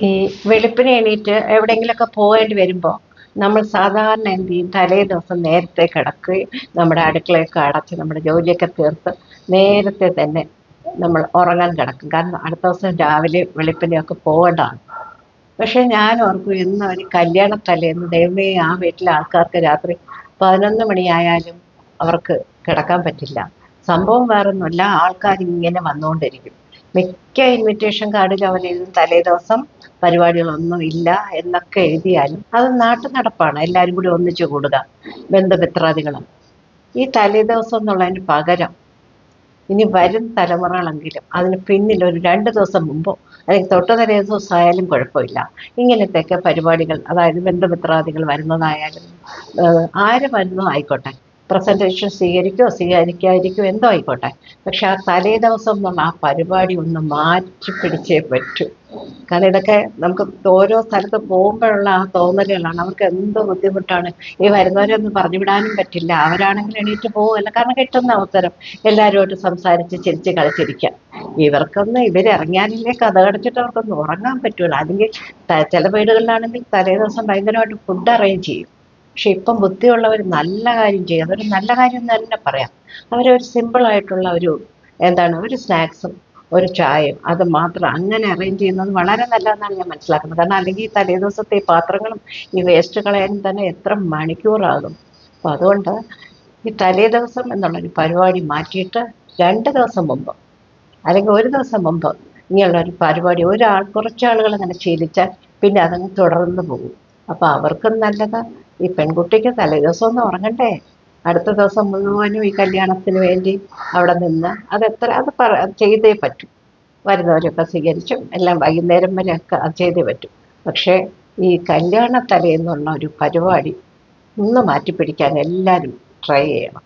ഈ വെളുപ്പിന് എണീറ്റ് എവിടെയെങ്കിലുമൊക്കെ പോകേണ്ടി വരുമ്പോൾ നമ്മൾ സാധാരണ എന്ത് ചെയ്യും? തലേ ദിവസം നേരത്തെ കിടക്കുകയും നമ്മുടെ അടുക്കളയൊക്കെ അടച്ച് നമ്മുടെ ജോലിയൊക്കെ തീർത്ത് നേരത്തെ തന്നെ നമ്മൾ ഉറങ്ങാൻ കിടക്കും. കാരണം അടുത്ത ദിവസം രാവിലെ വെളുപ്പിനെയൊക്കെ പോകേണ്ടതാണ്. പക്ഷെ ഞാൻ ഓർക്കും ഇന്ന് ഒരു കല്യാണ തലേന്ന് ദൈവമേ ആ വീട്ടിലെ ആൾക്കാർക്ക് രാത്രി പതിനൊന്ന് മണിയായാലും അവർക്ക് കിടക്കാൻ പറ്റില്ല. സംഭവം വേറൊന്നുമല്ല ആൾക്കാർ ഇങ്ങനെ വന്നുകൊണ്ടിരിക്കും. മിക്ക ഇൻവിറ്റേഷൻ കാർഡിൽ അവർ എഴുതും തലേ ദിവസം പരിപാടികളൊന്നും ഇല്ല എന്നൊക്കെ എഴുതിയാലും അത് നാട്ടു നടപ്പാണ് എല്ലാവരും കൂടി ഒന്നിച്ചു കൂടുക ബന്ധുമിത്രാദികളും. ഈ തലേദിവസം എന്നുള്ളതിന് പകരം ഇനി വരും തലമുറകളെങ്കിലും അതിന് പിന്നിൽ ഒരു രണ്ട് ദിവസം മുമ്പോ അല്ലെങ്കിൽ തൊട്ട് തലേ ദിവസം ആയാലും കുഴപ്പമില്ല. ഇങ്ങനത്തെയൊക്കെ പരിപാടികൾ അതായത് ബന്ധുമിത്രാദികൾ വരുന്നതായാലും ആര് വരുന്നതും ആയിക്കോട്ടെ പ്രസന്റേഷൻ സ്വീകരിക്കോ സ്വീകരിക്കാതിരിക്കോ എന്തോ ആയിക്കോട്ടെ. പക്ഷെ ആ തലേ ദിവസം എന്നുള്ള ആ പരിപാടി ഒന്ന് മാറ്റി പിടിച്ചേ പറ്റൂ. കാരണം ഇതൊക്കെ നമുക്ക് ഓരോ സ്ഥലത്ത് പോകുമ്പോഴുള്ള ആ തോന്നലുകളാണ്. അവർക്ക് എന്ത് ബുദ്ധിമുട്ടാണ്? ഈ വരുന്നവരെ ഒന്നും പറഞ്ഞു വിടാനും പറ്റില്ല. അവരാണെങ്കിൽ എണീറ്റ് പോകുമല്ല കാരണം കിട്ടുന്ന അവസരം. എല്ലാവരുമായിട്ട് സംസാരിച്ച് ചിരിച്ച് കളിച്ചിരിക്കാം. ഇവർക്കൊന്ന് ഇവരിറങ്ങാനില്ലേ കഥ കടച്ചിട്ട് അവർക്കൊന്ന് ഉറങ്ങാൻ പറ്റൂല. അല്ലെങ്കിൽ ചില വീടുകളിലാണെങ്കിൽ തലേ ദിവസം ഭയങ്കരമായിട്ട് ഫുഡ് അറേഞ്ച് ചെയ്യും. പക്ഷെ ഇപ്പം ബുദ്ധിയുള്ളവർ നല്ല കാര്യം ചെയ്യും. അതൊരു നല്ല കാര്യം എന്ന് തന്നെ പറയാം. അവരൊരു സിമ്പിൾ ആയിട്ടുള്ള ഒരു എന്താണ് ഒരു സ്നാക്സും ഒരു ചായയും അത് മാത്രം അങ്ങനെ അറേഞ്ച് ചെയ്യുന്നത് വളരെ നല്ലതെന്നാണ് ഞാൻ മനസ്സിലാക്കുന്നത്. കാരണം അല്ലെങ്കിൽ ഈ തലേദിവസത്തെ ഈ പാത്രങ്ങളും ഈ വേസ്റ്റ് കളയാനും തന്നെ എത്ര മണിക്കൂറാകും. അപ്പം അതുകൊണ്ട് ഈ തലേദിവസം എന്നുള്ളൊരു പരിപാടി മാറ്റിയിട്ട് രണ്ട് ദിവസം മുമ്പ് അല്ലെങ്കിൽ ഒരു ദിവസം മുമ്പ് ഇങ്ങനെയുള്ള ഒരു പരിപാടി. ഒരാൾ കുറച്ചാളുകൾ അങ്ങനെ ശീലിച്ചാൽ പിന്നെ അതങ്ങ് തുടർന്ന് പോകും. അപ്പോൾ അവർക്കും നല്ലത്. ഈ പെൺകുട്ടിക്ക് തലേദിവസം ഒന്ന് ഉറങ്ങണ്ടേ? അടുത്ത ദിവസം മുഴുവനും ഈ കല്യാണത്തിന് വേണ്ടി അവിടെ നിന്ന് അത് എത്ര അത് പറ ചെയ്തേ പറ്റൂ. വരുന്നവരൊക്കെ സ്വീകരിച്ചും എല്ലാം വൈകുന്നേരം വരെ ഒക്കെ അത് ചെയ്തേ പറ്റും. പക്ഷേ ഈ കല്യാണ തലേന്നുള്ള ഒരു പരിപാടി ഒന്ന് മാറ്റിപ്പിടിക്കാൻ എല്ലാവരും ട്രൈ ചെയ്യണം.